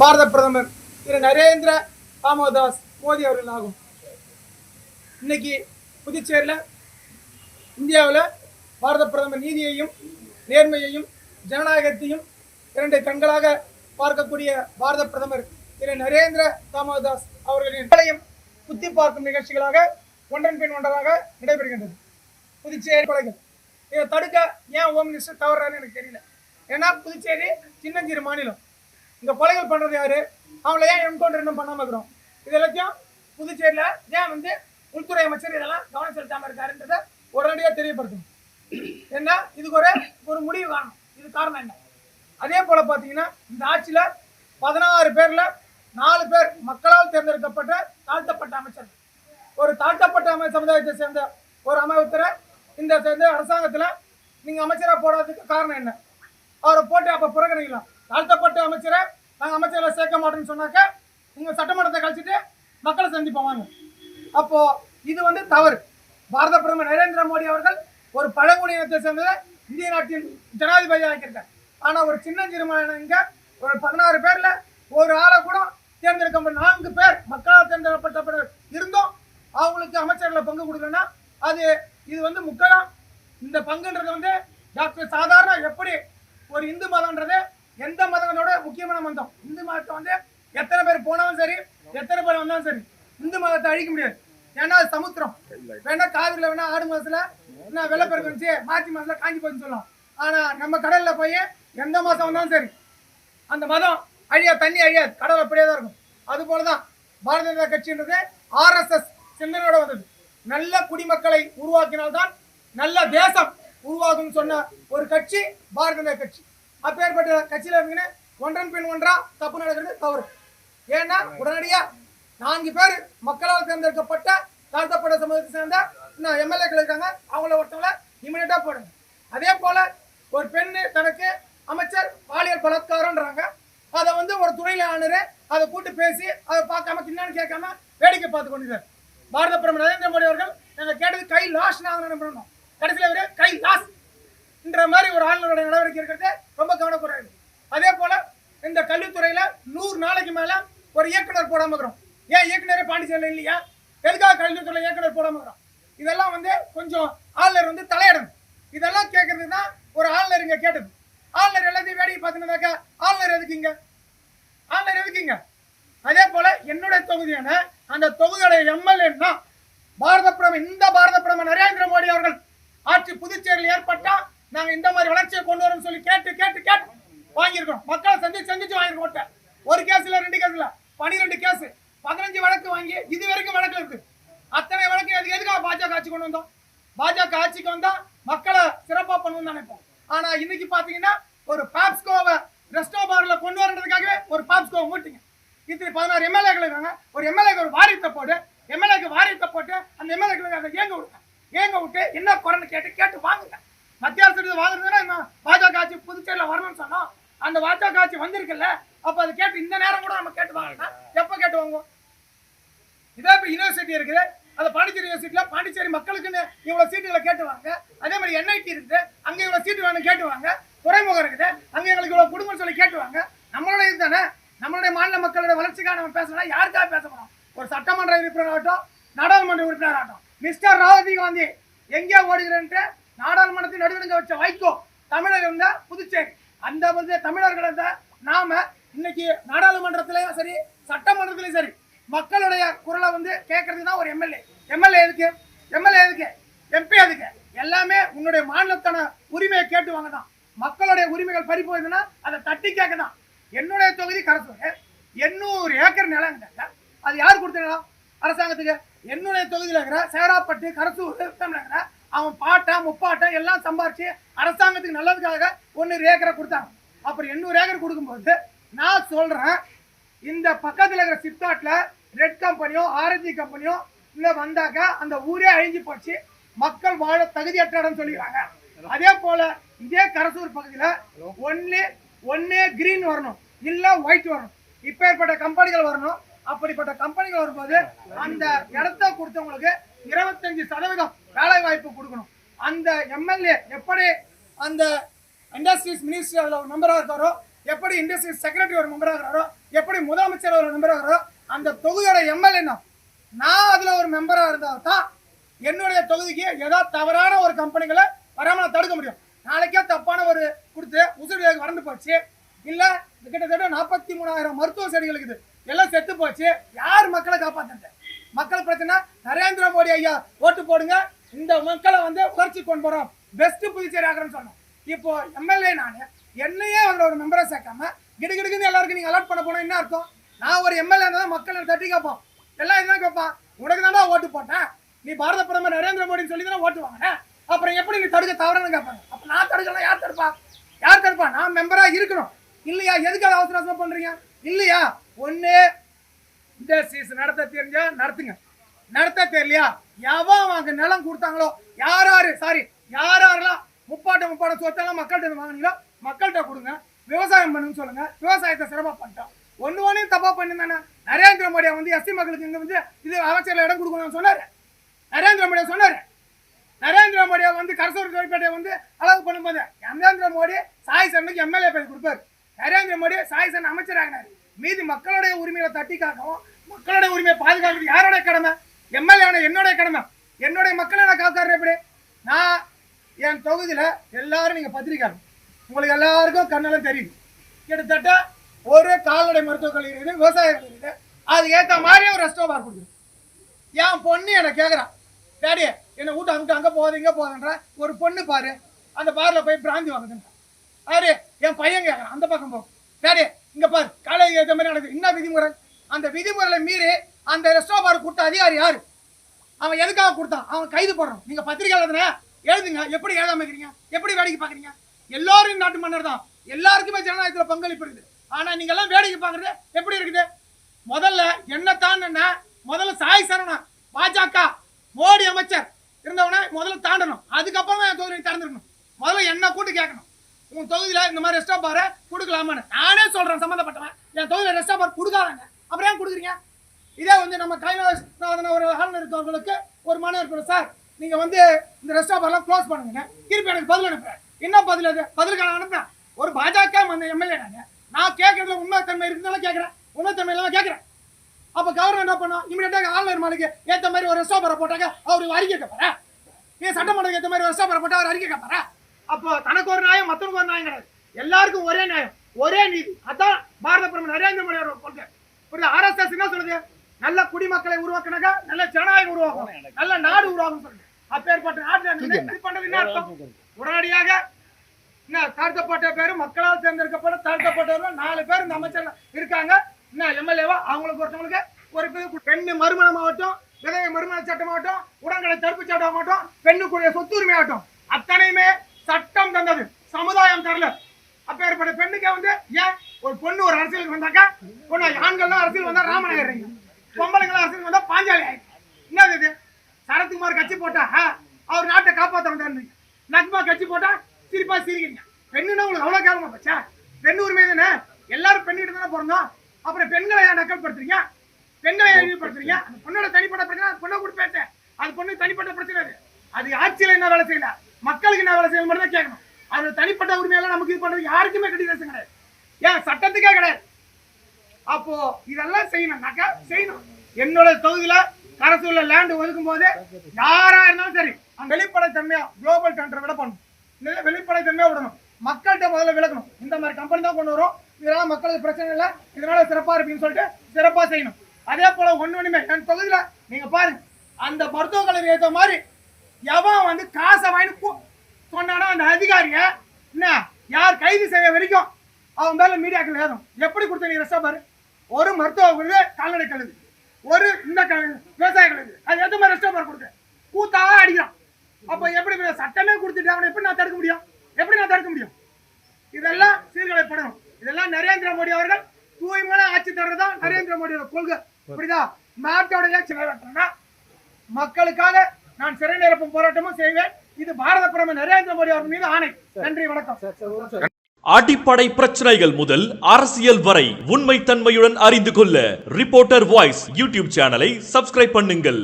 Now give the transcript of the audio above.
பாரத பிரதமர் திரு நரேந்திர தாமோதாஸ் மோடி அவர்கள் ஆகும். இன்னைக்கு புதுச்சேரியில் இந்தியாவில் பாரத பிரதமர் நீதியையும் நேர்மையையும் ஜனநாயகத்தையும் இரண்டு கண்களாக பார்க்கக்கூடிய பாரத பிரதமர் திரு நரேந்திர தாமோதாஸ் அவர்களின் நிலையம் குத்தி பார்க்கும் நிகழ்ச்சிகளாக ஒன்றன் பின் ஒன்றாக நடைபெறுகின்றது. புதுச்சேரி கொலைகள். இதை தடுக்க ஏன் ஹோம் மினிஸ்டர் தவறாருன்னு எனக்கு தெரியல. ஏன்னா புதுச்சேரி சின்னஞ்சிறு மாநிலம். இந்த கொலைகள் பண்றது யாரு? அவங்கள ஏன் என்கவுண்டர் இன்னும் பண்ணாம இருக்கிறோம்? இது எல்லாத்தையும் புதுச்சேரியில ஏன் வந்து உள்துறை அமைச்சர் இதெல்லாம் கவனம் செலுத்தாம இருக்காருன்றதை உடனடியாக தெரியப்படுத்தணும். என்ன? இதுக்கு ஒரு ஒரு முடிவு காணும். இது காரணம் என்ன? அதே போல பாத்தீங்கன்னா இந்த ஆட்சியில பதினாறு பேர்ல நாலு பேர் மக்களால் தேர்ந்தெடுக்கப்பட்ட தாழ்த்தப்பட்ட அமைச்சர் ஒரு தாழ்த்தப்பட்ட அமை சமுதாயத்தை சேர்ந்த ஒரு அமைச்சரை இந்த சேர்ந்த அரசாங்கத்துல நீங்க அமைச்சராக போடாததுக்கு காரணம் என்ன? அவரை போட்டு அப்ப புறக்கணிக்கலாம். தாழ்த்தப்பட்ட அமைச்சரை நாங்கள் அமைச்சரை சேர்க்க மாட்டோம்னு சொன்னாக்க நீங்கள் சட்டமன்றத்தை கழிச்சிட்டு மக்களை சந்திப்போம் வாங்க. இது வந்து தவறு. பாரத பிரதமர் நரேந்திர மோடி அவர்கள் ஒரு பழங்குடியினத்தை சேர்ந்த இந்திய நாட்டின் ஜனாதிபதி ஆக்கியிருக்கார் ஆனால் ஒரு சின்னஞ்சிறு இங்கே ஒரு பதினாறு பேரில் ஒரு ஆளை கூட தேர்ந்தெடுக்கப்பட்ட நான்கு பேர் மக்களால் தேர்ந்தெடுக்கப்பட்ட இருந்தும். அவங்களுக்கு அமைச்சர்களை பங்கு கொடுக்கலன்னா அது இது வந்து முக்கலாம். இந்த பங்குன்றது வந்து டாக்டர் சாதாரண எப்படி ஒரு இந்து மதம்ன்றது எந்த மதங்களோட முக்கியமான மதம்? இந்து மதத்தை வந்து எத்தனை பேர் போனாலும் சரி எத்தனை பேர் வந்தாலும் சரி இந்து மதத்தை அழிக்க முடியாது. ஏன்னா அது சமுத்திரம். வேணா காவிரியில் வேணா ஆடு மாசத்துல என்ன வெள்ளப்பெருக்கு வந்துச்சு மார்ச் மாசத்துல காஞ்சி போச்சுன்னு சொல்லலாம். ஆனா நம்ம கடல்ல போய் எந்த மாசம் வந்தாலும் சரி அந்த மதம் அழியா தண்ணி அழியாது கடல் அப்படியே தான் இருக்கும். அது போலதான் பாரதிய ஜனதா கட்சின்றது ஆர்எஸ்எஸ் சிந்தனையோட வந்தது. நல்ல குடிமக்களை உருவாக்கினால்தான் நல்ல தேசம் உருவாகும் சொன்ன ஒரு கட்சி பாரதிய ஜனதா கட்சி. அப்பேற்பட்ட கட்சியில இருந்தீங்கன்னா ஒன்றன் பின் ஒன்றா தப்பு நடக்கிறது தவறு. ஏன்னா உடனடியா நான்கு பேர் மக்களால் தேர்ந்தெடுக்கப்பட்ட தாழ்த்தப்பட்ட சமூகத்தை சேர்ந்த இன்னும் எம்எல்ஏக்கள் இருக்காங்க. அவங்கள ஒருத்தவங்கள இமிடியட்டா போடுங்க. அதே போல ஒரு பெண்ணு தனக்கு அமைச்சர் பாலியல் பலாத்காரம்ன்றாங்க. அதை வந்து ஒரு துணையில ஆனரு அதை கூட்டு பேசி அதை பார்க்காம கின்னான்னு கேட்காம வேடிக்கை பார்த்து கொண்டிருக்கார். பாரத பிரதமர் நரேந்திர மோடி அவர்கள் நாங்கள் கேட்டது கை லாஸ் நாங்கள் நம்பணும் கடைசியில் அவர் கை லாஸ் என்ற மாதிரி ஒரு ஆளுநருடைய நடவடிக்கை இருக்கிறது ரொம்ப கவனக்குறைவு அதே போல இந்த கல்வித்துறையில நூறு நாளைக்கு மேல ஒரு இயக்குனர் போடாமல் இருக்கிறோம். ஏன் இயக்குனர் பாண்டிச்சேரியில் இல்லையா? எதுக்காக கல்வித்துறையில் இயக்குனர் போடாமல் இருக்கிறோம்? இதெல்லாம் வந்து கொஞ்சம் ஆளுநர் வந்து தலையிடணும். இதெல்லாம் கேட்கறது தான் ஒரு ஆளுநர் இங்க கேட்டது. ஆளுநர் எல்லாத்தையும் வேடிக்கை பார்த்துனாக்கா ஆளுநர் எதுக்குங்க ஆளுநர் எதுக்குங்க அதே போல என்னுடைய தொகுதியான அந்த தொகுதியோடைய எம்எல்ஏன்னா பாரத பிரதமர் இந்த பாரத பிரதமர் நரேந்திர மோடி அவர்கள் ஆட்சி புதுச்சேரியில் ஏற்பட்டால் நாங்க இந்த மாதிரி வளர்ச்சியை கொண்டு வரோம்னு சொல்லி கேட்டு கேட்டு கேட்டு வாங்கியிருக்கோம். மக்களை சந்திச்சு சந்திச்சு வாங்கியிருக்கோம் ஓட்டை. ஒரு கேஸ்ல ரெண்டு கேஸ்ல பனிரெண்டு கேஸ் பதினஞ்சு வழக்கு வாங்கி இது வரைக்கும் வழக்கு இருக்கு. அத்தனை வழக்கு எதுக்கு எதுக்காக பாஜக ஆட்சி கொண்டு வந்தோம்? பாஜக ஆட்சிக்கு வந்தா மக்களை சிறப்பா பண்ணணும்னு நினைப்போம். ஆனா இன்னைக்கு பாத்தீங்கன்னா ஒரு பாப்ஸ்கோவை ரெஸ்டோ பார்ல கொண்டு வரதுக்காகவே ஒரு பாப்ஸ்கோவை மூட்டிங்க. இத்தனை பதினாறு எம்எல்ஏக்கள் இருக்காங்க. ஒரு எம்எல்ஏக்கு ஒரு வாரியத்தை போட்டு எம்எல்ஏக்கு வாரியத்தை போட்டு அந்த எம்எல்ஏக்களுக்கு அதை ஏங்க விடுங்க ஏங்க விட்டு என்ன குறைன்னு கேட்டு கேட்டு வாங்குங்க மத்திய அரசு கிட்ட வாங்குறதுன்னா என்ன பாஜக ஆட்சி புதுச்சேரியில் வரணும்னு சொன்னோம் அந்த வந்திருக்குல்ல அப்ப அதை கேட்டு இந்த நேரம் கூட நம்ம கேட்டு வாங்கினா எப்ப கேட்டு வாங்குவோம்? இதே இப்போ யூனிவர்சிட்டி இருக்குது. அந்த பாண்டிச்சேரி யூனிவர்சிட்டியில் பாண்டிச்சேரி மக்களுக்குன்னு இவ்வளோ சீட்டுகளை கேட்டுவாங்க அதே மாதிரி என்ஐடி இருக்குது. அங்கே இவ்வளோ சீட்டு வேணும் கேட்டுவாங்க துறைமுகம் இருக்குது. அங்கே எங்களுக்கு இவ்வளோ குடும்பம் சொல்லி கேட்டுவாங்க நம்மளோட இது தானே? நம்மளுடைய மாநில மக்களோட வளர்ச்சிக்காக நம்ம பேசணும் யாருக்காக பேச போறோம் ஒரு சட்டமன்ற உறுப்பினர் ஆகட்டும் நாடாளுமன்ற உறுப்பினர் ஆகட்டும். மிஸ்டர் ராகுல் காந்தி எங்கே ஓடுகிறேன்ட்டு நாடாளுமன்றத்தில் நடுவிடுங்க வச்ச வைகோ தமிழர் இருந்த புதுச்சேரி. அந்த வந்து தமிழர்கள் இருந்த நாம இன்னைக்கு நாடாளுமன்றத்திலையும் சரி சட்டமன்றத்திலையும் சரி மக்களுடைய குரலை வந்து கேட்கறது தான் ஒரு எம்எல்ஏ. எம்எல்ஏ எதுக்கு? எம்எல்ஏ எதுக்கு? எம்பி எதுக்கு? எல்லாமே உன்னுடைய மாநிலத்தான உரிமையை கேட்டு வாங்க தான் மக்களுடைய உரிமைகள் பறி போகுதுன்னா அதை தட்டி கேட்க தான் என்னுடைய தொகுதி கரசூர் எண்ணூறு ஏக்கர் நிலம் அது யார் கொடுத்தா அரசாங்கத்துக்கு. என்னுடைய தொகுதியில் இருக்கிற சேராப்பட்டு கரசூர் இருக்கிற அவன் பாட்டை முப்பாட்டை எல்லாம் சம்பாரிச்சு அரசாங்கத்துக்கு நல்லதுக்காக ஒன்று ஏக்கரை கொடுத்தாங்க. அப்புறம் எண்ணூறு ஏக்கர் கொடுக்கும்போது நான் சொல்றேன் இந்த பக்கத்தில் இருக்கிற சிப்காட்ல ரெட் கம்பெனியோ ஆரஞ்சு கம்பெனியோ இல்லை வந்தாக்க அந்த ஊரே அழிஞ்சு போச்சு. மக்கள் வாழ தகுதியற்ற இடம் சொல்லிக்கிறாங்க. அதே போல இதே கரசூர் பகுதியில் ஒன்னு ஒன்னே கிரீன் வரணும் இல்ல ஒயிட் வரணும். இப்பேற்பட்ட கம்பெனிகள் வரணும். அப்படிப்பட்ட கம்பெனிகள் வரும்போது அந்த இடத்த கொடுத்தவங்களுக்கு இருபத்தஞ்சு சதவீதம் வேலை வாய்ப்பு கொடுக்கணும். அந்த எம்எல்ஏ எப்படி அந்த இண்டஸ்ட்ரீஸ் மினிஸ்ட்ரி அதில் ஒரு மெம்பராக இருக்காரோ எப்படி இண்டஸ்ட்ரீஸ் செக்ரட்டரி ஒரு மெம்பராக இருக்கிறாரோ எப்படி முதலமைச்சர் ஒரு மெம்பராக ஆகிறோ அந்த தொகுதியோட எம்எல்ஏ நான் அதில் ஒரு மெம்பராக இருந்தால் தான் என்னுடைய தொகுதிக்கு ஏதாவது தவறான ஒரு கம்பெனிகளை வராமல் நான் தடுக்க முடியும். நாளைக்கே தப்பான ஒரு கொடுத்து உசுறு வறண்டு போச்சு. இல்லை கிட்டத்தட்ட நாற்பத்தி மூணாயிரம் மருத்துவ செடிகள் இருக்குது. எல்லாம் செத்து போச்சு. யார் மக்களை காப்பாற்ற மக்கள் பிரச்சனை. நரேந்திர மோடி ஐயா ஓட்டு போடுங்க. இந்த மக்களை வந்து உயர்ச்சி கொண்டு போகிறோம் பெஸ்ட் புதுச்சேரி ஆகிறேன்னு சொன்னோம். இப்போ எம்எல்ஏ நான் என்னையே அதில் ஒரு மெம்பரை சேர்க்காம கிடுகிடுக்குன்னு எல்லாருக்கும் நீங்க அலர்ட் பண்ண போனா என்ன அர்த்தம்? நான் ஒரு எம்எல்ஏ இருந்தால் மக்கள் தட்டி கேட்போம் எல்லாம் என்ன கேட்பான்? உனக்கு தானே ஓட்டு போட்டேன் நீ பாரத பிரதமர் நரேந்திர மோடின்னு சொல்லி தானே ஓட்டு வாங்கினேன் அப்புறம் எப்படி நீ தடுக்க தவறன்னு கேட்பாங்க? அப்போ நான் தடுக்கலாம் யார் தடுப்பா? யார் தடுப்பா? நான் மெம்பரா இருக்கணும். இல்லையா? எதுக்காக அவசர அவசரம் பண்றீங்க? இல்லையா? ஒண்ணு இந்த சீசன் நடத்த தெரிஞ்சா நடத்துங்க. நடத்த தெரியலையா? எவன் அவங்க நிலம் கொடுத்தாங்களோ? யார் யாரு? சாரி யார் யாரெல்லாம் முப்பாட்ட முப்பாட்ட சொத்தெல்லாம் மக்கள்கிட்ட இருந்து மக்கள்கிட்ட கொடுங்க. விவசாயம் பண்ணுன்னு சொல்லுங்க. விவசாயத்தை சிறப்பாக பண்ணிட்டோம். ஒன்று ஒன்றையும் தப்பாக பண்ணிருந்தானே நரேந்திர மோடியை வந்து எஸ்சி மக்களுக்கு இங்கே வந்து இது அமைச்சரில் இடம் கொடுக்கணும்னு சொன்னார். நரேந்திர மோடியா சொன்னார். நரேந்திர மோடியை வந்து கரசூர் தொழிற்பேட்டையை வந்து அழகு பண்ணும்போது நரேந்திர மோடி சாய் சரணுக்கு எம்எல்ஏ பேர் கொடுப்பாரு. நரேந்திர மோடி சாய் சரண் அமைச்சர் ஆகினார். மீதி மக்களுடைய உரிமையை தட்டி காக்கவும் மக்களுடைய உரிமையை பாதுகாக்கிறது யாருடைய கடமை? எம்எல்ஏ என்னுடைய கடமை. என்னுடைய மக்களை நான் காக்காரு எப்படி நான் என் தொகுதியில் எல்லாரும் நீங்கள் பத்திரிக்காரங்க உங்களுக்கு எல்லாருக்கும் கண்ணெல்லாம் தெரியும் கிட்டத்தட்ட ஒரு கால்நடை மருத்துவக் கல்லூரி இருக்குது விவசாய கல்லூரி இருக்குது. அது ஏற்ற மாதிரி ஒரு ரெஸ்டோ பார் கொடுக்குது. என் பொண்ணு என்னை கேட்குறான் டேடி என்னை வீட்டு அங்கிட்டு அங்கே போகுது இங்கே போகுதுன்ற. ஒரு பொண்ணு பாரு அந்த பாரில் போய் பிராந்தி வாங்குதுன்ற. யாரு? என் பையன் கேட்குறான் அந்த பக்கம் போ. டேடி இங்கே பாரு காலேஜ் ஏற்ற மாதிரி நடக்குது. என்ன விதிமுறை? அந்த விதிமுறையில் மீறி அந்த ரெஸ்டோ பார் கொடுத்த அதிகாரி யார்? அவன் எதுக்காக கொடுத்தான்? அவன் கைது போடுறான். நீங்கள் பத்திரிக்கை தானே? எழுதுங்க. எப்படி எழுதாம இருக்கிறீங்க எப்படி வேடிக்கை பாக்குறீங்க எல்லாரும் நாட்டு மன்னர் தான். எல்லாருக்குமே ஜனநாயகத்துல பங்களிப்பு இருக்குது. ஆனா நீங்க எல்லாம் வேடிக்கை பாக்குறது எப்படி இருக்குது? முதல்ல என்ன முதல்ல சாய் சரணா பாஜக மோடி அமைச்சர் இருந்தவனே முதல்ல தாண்டணும். அதுக்கப்புறம் என் தொகுதியை திறந்துருக்கணும். முதல்ல என்ன கூட்டு கேட்கணும்? உன் தொகுதியில இந்த மாதிரி ரெஸ்டா பாரு கொடுக்கலாமான்னு. நானே சொல்றேன் சம்மந்தப்பட்டவன் என் தொகுதியில ரெஸ்டா பார் கொடுக்காதாங்க. அப்புறம் ஏன் கொடுக்குறீங்க? இதே வந்து நம்ம கைலாசநாதன் ஒரு ஆளுநர் இருக்கவர்களுக்கு ஒரு மனு இருக்கணும் சார் நீங்கள் வந்து இந்த ரெஸ்டாரண்ட்லாம் க்ளோஸ் பண்ணுங்க திருப்பி எனக்கு பதில் அனுப்புகிறேன் என்ன பதில் அது? பதிலுக்கு அனுப்புகிறேன் ஒரு பாஜக அந்த எம்எல்ஏ நாங்கள் நான். கேட்கறதுல உண்மைத்தன்மை இருக்குனால கேட்குறேன் உண்மைத்தன்மை இல்லாமல் கேட்குறேன் அப்போ கவர்னர் என்ன பண்ணும்? இமீடியட்டாக ஆளுநர் மாலுக்கு ஏற்ற மாதிரி ஒரு ரெஸ்டாரண்ட் போட்டாங்க அவர் அறிக்கை கேட்பாரா ஏன் சட்டமன்றத்துக்கு ஏற்ற மாதிரி ஒரு ரெஸ்டாரண்ட் அவர் அறிக்கை கேட்பாரா அப்போ தனக்கு ஒரு நியாயம் மற்றவனுக்கு ஒரு நியாயம் கிடையாது. எல்லாருக்கும் ஒரே நியாயம் ஒரே நீதி. அதான் பாரத பிரதமர் நரேந்திர மோடி அவர்கள் கொள்கை. ஒரு ஆர்எஸ்எஸ் என்ன சொல்லுது. நல்ல குடிமக்களை உருவாக்குனாக்கா நல்ல ஜனநாயகம் உருவாக்கும் நல்ல நாடு உருவாக்கும் சொல்லுது அப்பேற்பட்ட நாட்டில் நின்று இது பண்றது என்ன அர்த்தம்? உடனடியாக என்ன தாழ்த்தப்பட்ட பேரு மக்களால் தேர்ந்தெடுக்கப்பட்ட தாழ்த்தப்பட்டவர்கள் நாலு பேர் இந்த அமைச்சர் இருக்காங்க. என்ன எம்எல்ஏவா? அவங்களுக்கு ஒருத்தவங்களுக்கு ஒரு பெண்ணு மறுமணம் ஆகட்டும் விதவை மறுமண சட்டம் ஆகட்டும் உடன்கடை தடுப்பு சட்டம் ஆகட்டும் பெண்ணுக்குரிய சொத்து உரிமை ஆகட்டும் அத்தனையுமே சட்டம் தந்தது. சமுதாயம் தரல. அப்பேற்பட்ட பெண்ணுக்கு வந்து ஏன் ஒரு பொண்ணு ஒரு அரசியலுக்கு வந்தாக்கா? பொண்ணு ஆண்கள்லாம் அரசியல் வந்தா ராமன் ஆயிடுறீங்க பொம்பளைங்களாம் வந்தா பாஞ்சாலி ஆயிடுறீங்க என்னது இது? சரத்குமார் கட்சி போட்டா அவர் நாட்டை காப்பாற்ற வந்தாரு நக்மா கட்சி போட்டா சிரிப்பா சிரிக்கிறீங்க. பெண்ணுன்னா உங்களுக்கு அவ்வளவு கேவலமா போச்சா பெண் உரிமை தானே? எல்லாரும் பெண்ணிட்டு தானே பிறந்தோம். அப்புறம் பெண்களை ஏன் நக்கல்படுத்துறீங்க? பெண்களை ஏன் இழிவுபடுத்துறீங்க? அந்த பொண்ணோட தனிப்பட்ட பிரச்சனை அது பொண்ணை கூட பேச. அது பொண்ணு தனிப்பட்ட பிரச்சனை அது. அது ஆட்சியில் என்ன வேலை செய்யல? மக்களுக்கு என்ன வேலை செய்யல மட்டும் தான் கேட்கணும். அது தனிப்பட்ட உரிமையெல்லாம் நமக்கு இது பண்ணுறது யாருக்குமே கட்டிதேசம் கிடையாது. ஏன் சட்டத்துக்கே கிடையாது. அப்போ இதெல்லாம் செய்யணும்னாக்கா செய்யணும். என்னோட தொகுதியில கரசூர்ல லேண்ட் ஒதுக்கும் போது யாரா இருந்தாலும் சரி அந்த வெளிப்படைத்தன்மையா குளோபல் டெண்டர் விட பண்ணணும். வெளிப்படைத்தன்மையா விடணும். மக்கள்கிட்ட முதல்ல விளக்கணும். இந்த மாதிரி கம்பெனி தான் கொண்டு வரும். இதனால மக்களுக்கு பிரச்சனை இல்லை. இதனால சிறப்பா இருப்பீங்கன்னு சொல்லிட்டு சிறப்பா செய்யணும். அதே போல ஒன்று ஒண்ணுமே என் தொகுதியில நீங்க பாருங்க. அந்த மருத்துவ கல்லூரி ஏற்ற மாதிரி எவன் வந்து காசை வாங்கி சொன்னானோ அந்த அதிகாரிய என்ன யார் கைது செய்ய வரைக்கும் அவன் மேல மீடியாக்கள் ஏதும் எப்படி கொடுத்த நீ ரெஸ்டா பாரு. ஒரு மருத்துவ கல்லூரி கால்நடை கழுது ஒரு இந்த விவசாய கழுது அது எந்த மாதிரி ரெஸ்டோபர் பாரு கொடுத்த கூத்தாக அடிக்கிறான். அப்போ எப்படி சட்டமே கொடுத்துட்டு அவனை எப்படி நான் தடுக்க முடியும்? எப்படி நான் தடுக்க முடியும்? இதெல்லாம் சீர்கழைப்படணும் இதெல்லாம் நரேந்திர மோடி அவர்கள் தூய்மையான ஆட்சி தர்றதுதான் நரேந்திர மோடியோட கொள்கை. புரியுதா? நாட்டோட ஏச்சு நிறைவேற்றா மக்களுக்காக நான் சிறை நிரப்பும் போராட்டமும் செய்வேன். இது பாரத பிரதமர் நரேந்திர மோடி அவர்கள் மீது ஆணை. நன்றி வணக்கம். அடிப்படை பிரச்சனைகள் முதல் அரசியல் வரை உண்மை தன்மையுடன் அறிந்து கொள்ள ரிப்போர்ட்டர் வாய்ஸ் யூடியூப் சேனலை சப்ஸ்கிரைப் பண்ணுங்கள்.